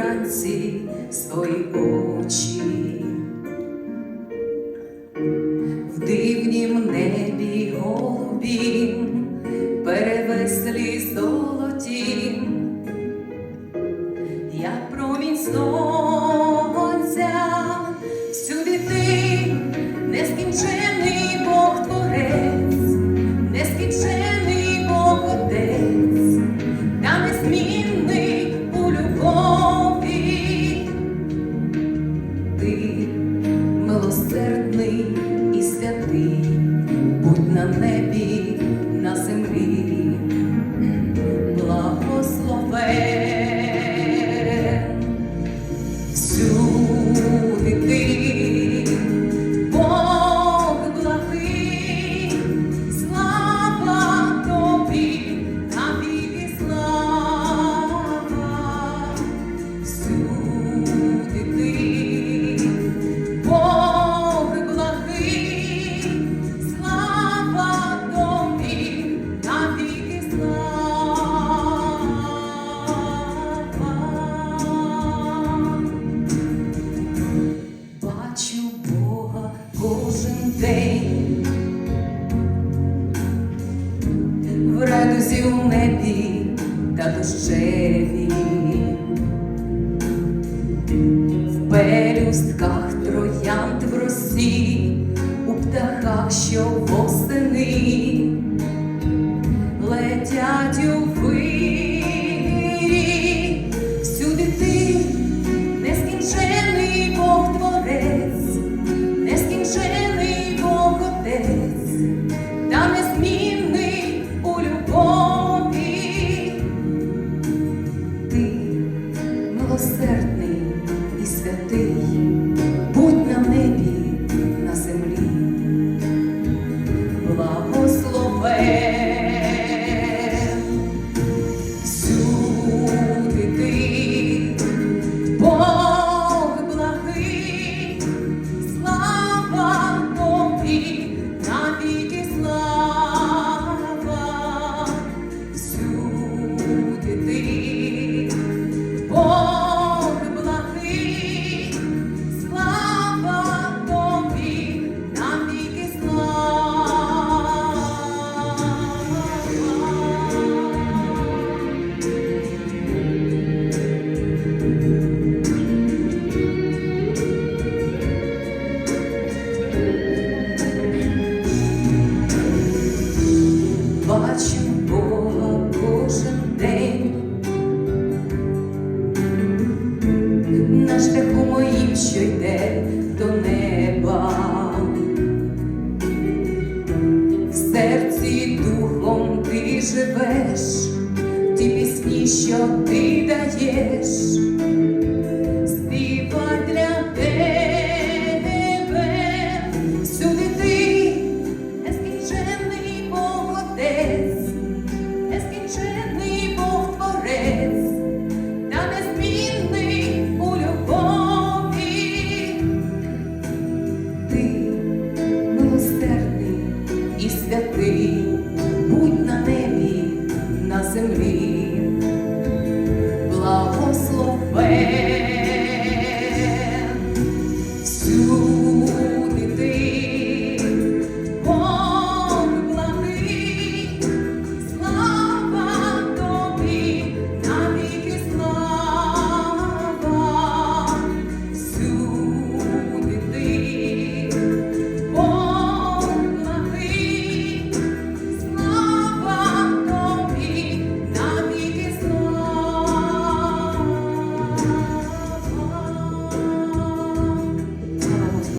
вранці свої очі, в дивнім небі голубім перевеслі золоті, як промінь сонця, всюди ти не скінчив. У небі та дощеві, в пелюстках троянд в росі, у птахах, що восени. що ти даєш.